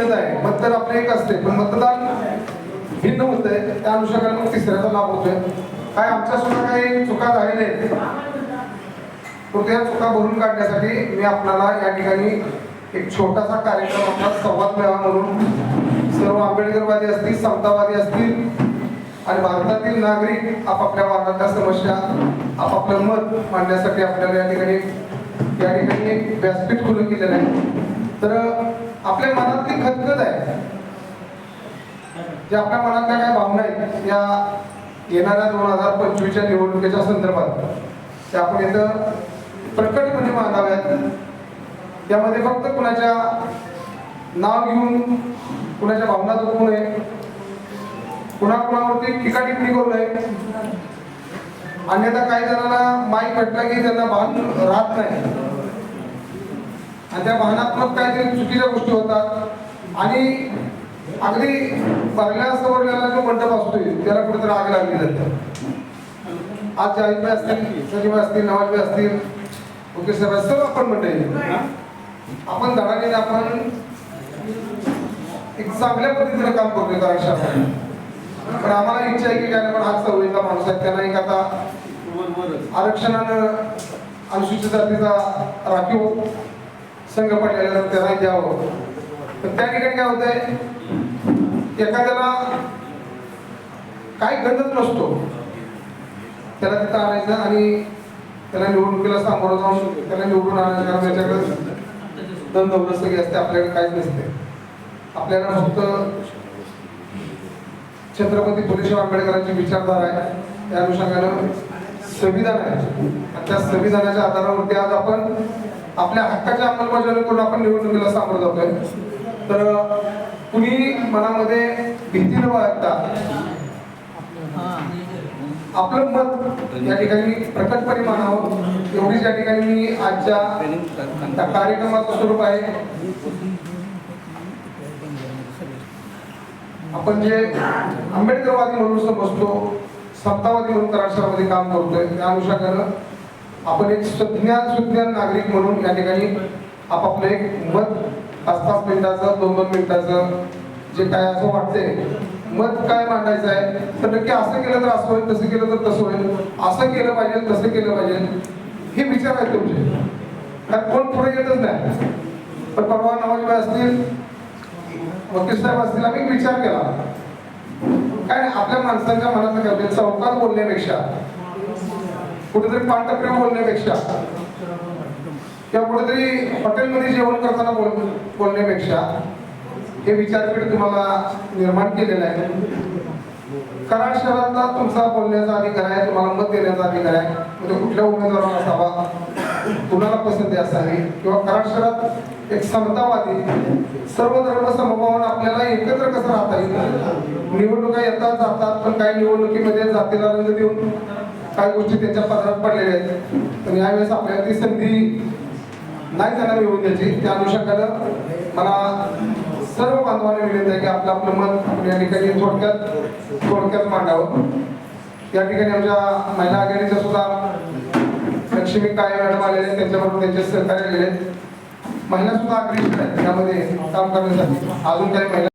भिन्नता आहे. मतदार आपले एक असते पण मतदान भिन्न होत आहे त्या अनुषंगाने मग तिसऱ्याचा लाभ होतोय. काय आमच्या सुद्धा काही चुका झालेल्या आहेत? तर त्या चुका भरून काढण्यासाठी मी आपल्याला या ठिकाणी एक छोटासा कार्यक्रम आपला संवाद मिळावा म्हणून सर्व आंबेडकरवादी असतील समतावादी असतील आणि भारतातील नागरिक आपापल्या भागातल्या समस्या आपापलं मत मांडण्यासाठी आपल्याला या ठिकाणी या ठिकाणी एक व्यासपीठ खुलं केलेलं आहे. तर आपल्या मनातली खतखत आहे. जे आपल्या मनातल्या काय भावना आहेत या येणाऱ्या दोन हजार पंचवीसच्या निवडणुकीच्या संदर्भात त्या आपण इथं प्रकटपणे मांडाव्यात. त्यामध्ये फक्त कुणाच्या नाव घेऊन कुणाच्या भावना दुखवू नये कुणाकुणावरती टीका टिप्पणी करू नये. अन्यथा काही जणांना माईक भेटला की त्यांना भान राहत नाही. आणि त्या वाहनात्मक काहीतरी चुकीच्या गोष्टी होतात. आणि अगदी भरल्या सवरलेला जो मंडप असतोय त्याला कुठेतरी आग लागली जाते आज जाहिदभाई असतील सजीबाई असतील नवाजबाई असतील ओके सर सर्व आपण मंडळी आपण धडाने आपण एक चांगल्या पद्धतीने काम करतोय कारण पण आम्हाला इच्छा आहे की काय पण आज सवयीचा माणूस आहे त्यांना एक आता आरक्षणानं अनुसूचित जातीचा राखीव संघ पडलेला त्याला द्यावं पण त्या ठिकाणी काय होतंय? एखाद्याला काही गंधच नसतो. त्याला तिथं आणायचं आणि त्याला निवडणुकीला सामोरं जाऊन त्याला निवडून आणायचं कारण त्याच्याकडे दन सगळी असते आपल्याकडे काहीच नसते. आपल्याला फक्त छत्रपती फुलेशाह आंबेडकरांची विचारधारा आहे. त्या अनुषंगानं संविधान आहे. आणि त्या संविधानाच्या आधारावरती आज आपण आपल्या हक्काच्या अंमलबजावणी करून आपण निवडणुकीला सामोरं जातोय. तर कुणी मनामध्ये भीती न बाळगता आपलं मत या ठिकाणी प्रकटपणे मानावं. एवढीच या ठिकाणी मी आजच्या त्या कार्यक्रमाचं स्वरूप आहे. आपण जे आंबेडकरवादी म्हणून समजतो समतावादी म्हणून राष्ट्रामध्ये काम करतोय. त्या अनुषंगानं आपण एक सुज्ञान सुज्ञान नागरिक म्हणून या ठिकाणी आपापलं एक मत पाच पाच मिनिटाचं दोन दोन मिनिटाचं जे काय असं वाटतंय मत काय मांडायचं आहे तर नक्की असं केलं तर असं होईल तसं केलं तर तसं होईल असं केलं पाहिजे तसं केलं पाहिजे हे विचार आहेत तुमचे. कारण कोण पुढे येतच नाही. पण परवा नवाजबाई असतील वकील साहेब असतील आम्ही विचार केला. काय नाही, आपल्या माणसांच्या मनात काय चौकात बोलण्यापेक्षा कुठेतरी पाठप्रेम बोलण्यापेक्षा किंवा कुठेतरी हॉटेलमध्ये जेवण करताना बोल बोलण्यापेक्षा हे विचारपीठ तुम्हाला निर्माण केलेलं आहे. कराड शहरातला तुमचा बोलण्याचा अधिकार आहे तुम्हाला मत देण्याचा अधिकार आहे. म्हणजे कुठल्या उमेदवाराला असावा? कुणाला पसंती असावी? किंवा कराड शहरात एक समतावादी? सर्व धर्म समभावना आपल्याला एकत्र कसं राहता येईल? निवडणुका येतात जातात पण काही निवडणुकीमध्ये जातीला रंग देऊन काही गोष्टी त्यांच्या पदरात पडलेल्या आहेत. पण यावेळेस आपल्याला ती संधी नाही त्यांना मिळवून द्यायची. त्या अनुषंगानं मला सर्व बांधवांना विनंती आहे की आपलं आपलं मत आपण या ठिकाणी थोडक्यात थोडक्यात मांडावं. या ठिकाणी आमच्या महिला आघाडीच्या सुद्धा लक्ष्मी काय मॅडम आलेले आहेत त्यांच्याबरोबर त्यांचे सहकार्य आलेले आहेत. महिला सुद्धा आग्रही आहेत त्यामध्ये काम करण्यासाठी. अजून काही महिला